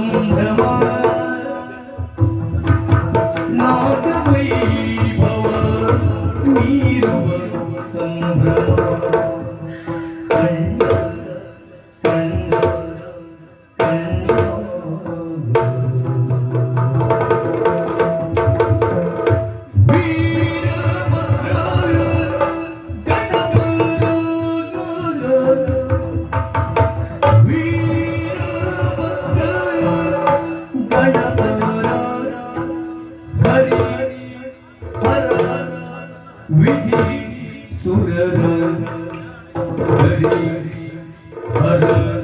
संभ्रमा. सुरर Hari Hari